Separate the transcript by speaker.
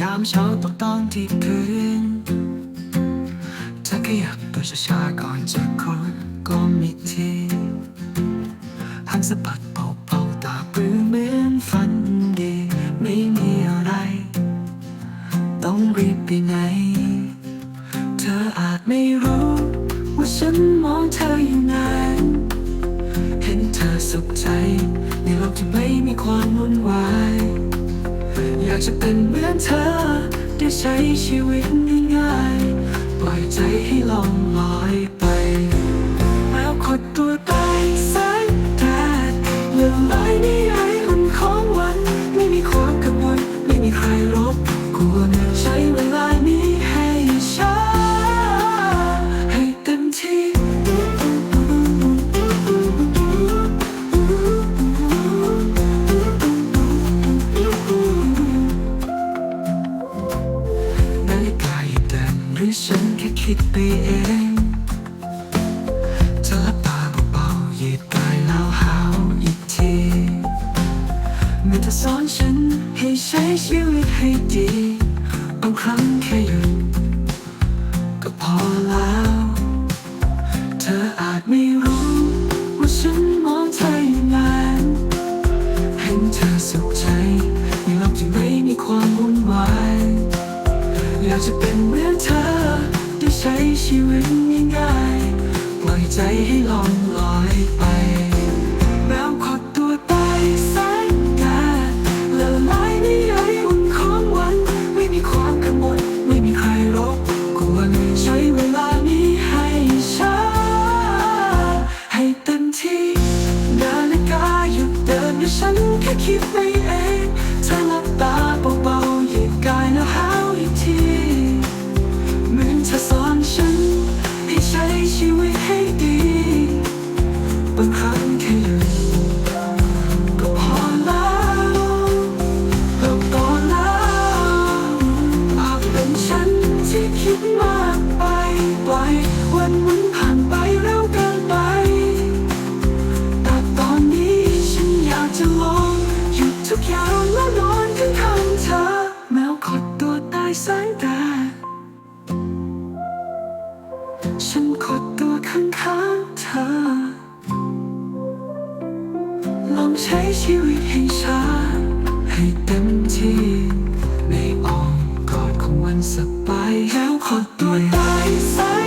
Speaker 1: ยามเช้าตกตอนที่พื้นเธอขยับตัวช้าๆก่อนจะคุยก็มีทีหันสะบัดเบาๆตาปรือเหมือนฝันดี ไม่มีอะไร ต้องรีบไปไหน เธออาจไม่รู้ ว่าฉันมองเธออยู่นานเห็นเธอสุขใจ ในโลกที่ไม่มีความวุ่นวายากจะเป็นเหมือนเธอ ได้ใช้ชีวิตง่ายๆปล่อยใจให้ลอง คิดไปเองเธอหลับตาเบาๆหยีดกายแล้วหาวอีกทีมื่อเธอสอนฉันให้ใช้ชีวิตให้ดีบางครั้ง ชีวิตง่ายๆปล่อยใจให้ล่องลอยไป แมวขดตัวใต้แสงแดดละลายในไออุ่นของวัน ไม่มีความกังวลไม่มีใครรบกวนใช้เวลานี้ให้ช้า ให้เต็มที่นาฬิกาหยุดเดินและฉันแค่คิดไปเองเธอหลับตา ให้ดีบางครั้งแค่หยุดก็พอแล้วแล้วต่อแล้วอาจเป็นฉันที่คิดมากไปปล่อยวันมันผ่านไปเร็วเกินไป แต่ตอนนี้ฉันอยากจะลองหยุดทุกอย่างแล้วนอนข้างๆเธอ แมวขดตัวใต้สายตาฉัน ข้างๆเธอ ลองใช้ชีวิตให้ช้าให้เต็มที่ในอ้อมกอดของวันสบายแล้วขอตัวตายสาย